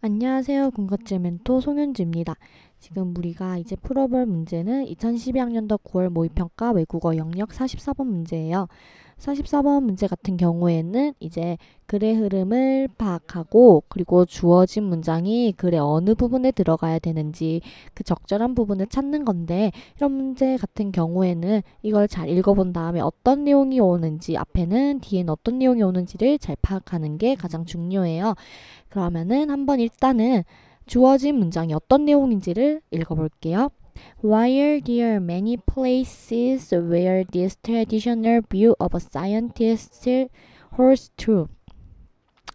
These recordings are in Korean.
안녕하세요. 군것질 멘토 송현주입니다. 지금 우리가 이제 풀어볼 문제는 2012학년도 9월 모의평가 외국어 영역 44번 문제예요. 44번 문제 같은 경우에는 이제 글의 흐름을 파악하고 그리고 주어진 문장이 글의 어느 부분에 들어가야 되는지 그 적절한 부분을 찾는 건데 이런 문제 같은 경우에는 이걸 잘 읽어본 다음에 어떤 내용이 오는지 앞에는 뒤에는 어떤 내용이 오는지를 잘 파악하는 게 가장 중요해요. 그러면은 한번 일단은 주어진 문장이 어떤 내용인지를 읽어볼게요. While there are many places where this traditional view of a scientist holds true.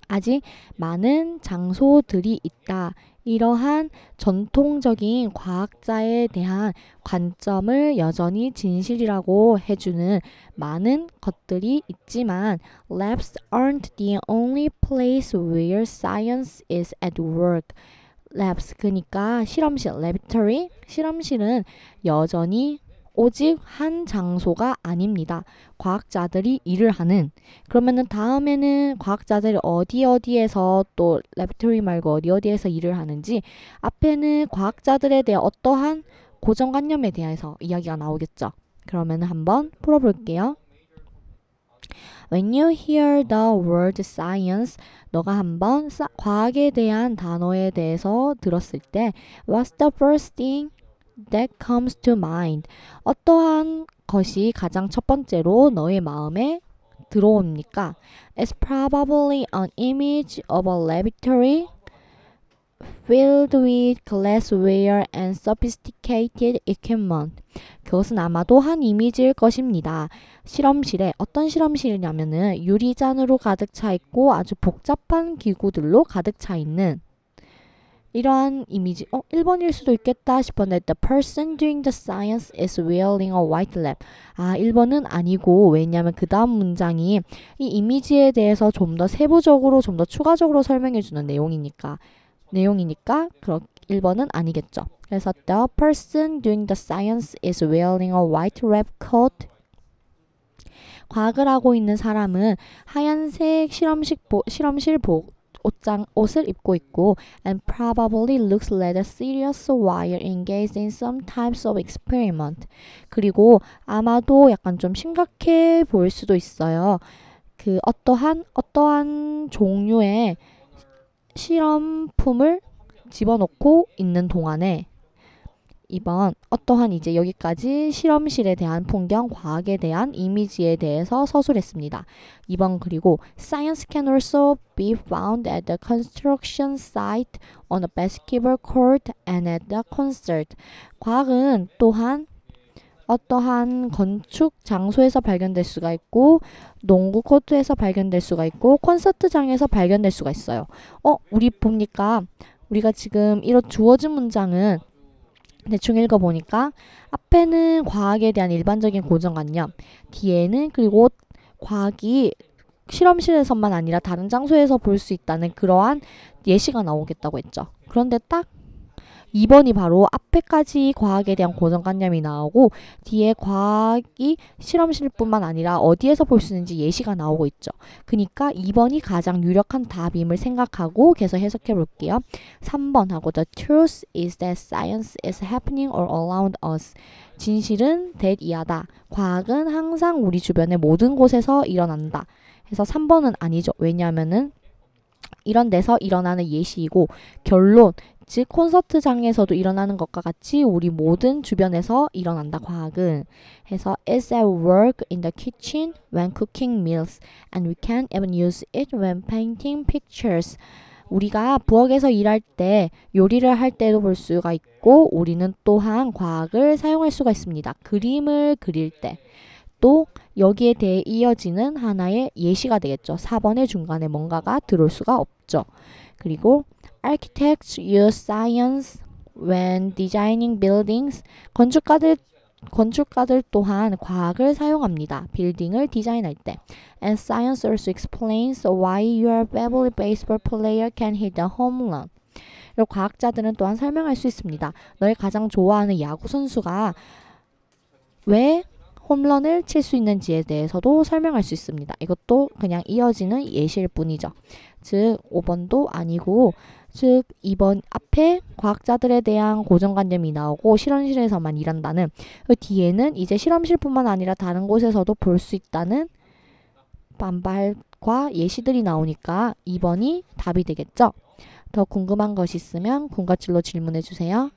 아직 많은 장소들이 있다. 이러한 전통적인 과학자에 대한 관점을 여전히 진실이라고 해주는 많은 것들이 있지만 labs aren't the only place where science is at work. Labs 그니까 실험실 laboratory 실험실은 여전히 오직 한 장소가 아닙니다. 과학자들이 일을 하는 그러면은 다음에는 과학자들이 어디 어디에서 또 laboratory 말고 어디 어디에서 일을 하는지 앞에는 과학자들에 대한 어떠한 고정관념에 대해서 이야기가 나오겠죠. 그러면 한번 풀어볼게요. When you hear the word science, 너가 한번 사, 과학에 대한 단어에 대해서 들었을 때 What's the first thing that comes to mind? 어떠한 것이 가장 첫 번째로 너의 마음에 들어옵니까? It's probably an image of a laboratory filled with glassware and sophisticated equipment. 그것은 아마도 한 이미지일 것입니다. 실험실에 어떤 실험실이냐면은 유리잔으로 가득 차 있고 아주 복잡한 기구들로 가득 차 있는 이러한 이미지, 어, 1번일 수도 있겠다 싶었는데 The person doing the science is wearing a white lab. 아, 1번은 아니고 왜냐하면 그 다음 문장이 이 이미지에 대해서 좀 더 세부적으로 좀 더 추가적으로 설명해 주는 내용이니까 내용이니까 그렇 1번은 아니겠죠. 그래서 the person doing the science is wearing a white lab coat. 과학을 하고 있는 사람은 하얀색 실험식 보, 실험실 복 옷장, 옷을 입고 있고 and probably looks rather serious while engaged in some types of experiment. 그리고 아마도 약간 좀 심각해 보일 수도 있어요. 그 어떠한 어떠한 종류의 실험품을 집어넣고 있는 동안에 2번 어떠한 이제 여기까지 실험실에 대한 풍경, 과학에 대한 이미지에 대해서 서술했습니다. 2번 그리고 Science can also be found at the construction site, on a basketball court, and at the concert. 과학은 또한 어떠한 건축 장소에서 발견될 수가 있고 농구 코트에서 발견될 수가 있고 콘서트장에서 발견될 수가 있어요. 어, 우리 봅니까? 우리가 지금 이런 주어진 문장은 대충 읽어보니까 앞에는 과학에 대한 일반적인 고정관념, 뒤에는 그리고 과학이 실험실에서만 아니라 다른 장소에서 볼 수 있다는 그러한 예시가 나오겠다고 했죠. 그런데 딱 2번이 바로 앞에까지 과학에 대한 고정관념이 나오고 뒤에 과학이 실험실뿐만 아니라 어디에서 볼 수 있는지 예시가 나오고 있죠. 그러니까 2번이 가장 유력한 답임을 생각하고 계속 해석해 볼게요. 3번하고 The truth is that science is happening all around us. 진실은 that 이하다. 과학은 항상 우리 주변의 모든 곳에서 일어난다. 해서 3번은 아니죠. 왜냐하면은 이런 데서 일어나는 예시이고 결론 즉 콘서트장에서도 일어나는 것과 같이 우리 모든 주변에서 일어난다 과학은 해서 it's at work in the kitchen when cooking meals and we can even use it when painting pictures 우리가 부엌에서 일할 때 요리를 할 때도 볼 수가 있고 우리는 또한 과학을 사용할 수가 있습니다. 그림을 그릴 때 또 여기에 대해 이어지는 하나의 예시가 되겠죠. 4번의 중간에 뭔가가 들어올 수가 없죠. 그리고 Architects use science when designing buildings. 건축가들 건축가들 또한 과학을 사용합니다. 빌딩을 디자인할 때. And science also explains why your favorite baseball player can hit a home run. 그리고 과학자들은 또한 설명할 수 있습니다. 너의 가장 좋아하는 야구 선수가 왜 홈런을 칠 수 있는지에 대해서도 설명할 수 있습니다. 이것도 그냥 이어지는 예시일 뿐이죠. 즉 5번도 아니고 즉 2번 앞에 과학자들에 대한 고정관념이 나오고 실험실에서만 일한다는 그 뒤에는 이제 실험실뿐만 아니라 다른 곳에서도 볼 수 있다는 반발과 예시들이 나오니까 2번이 답이 되겠죠. 더 궁금한 것이 있으면 군것질로 질문해 주세요.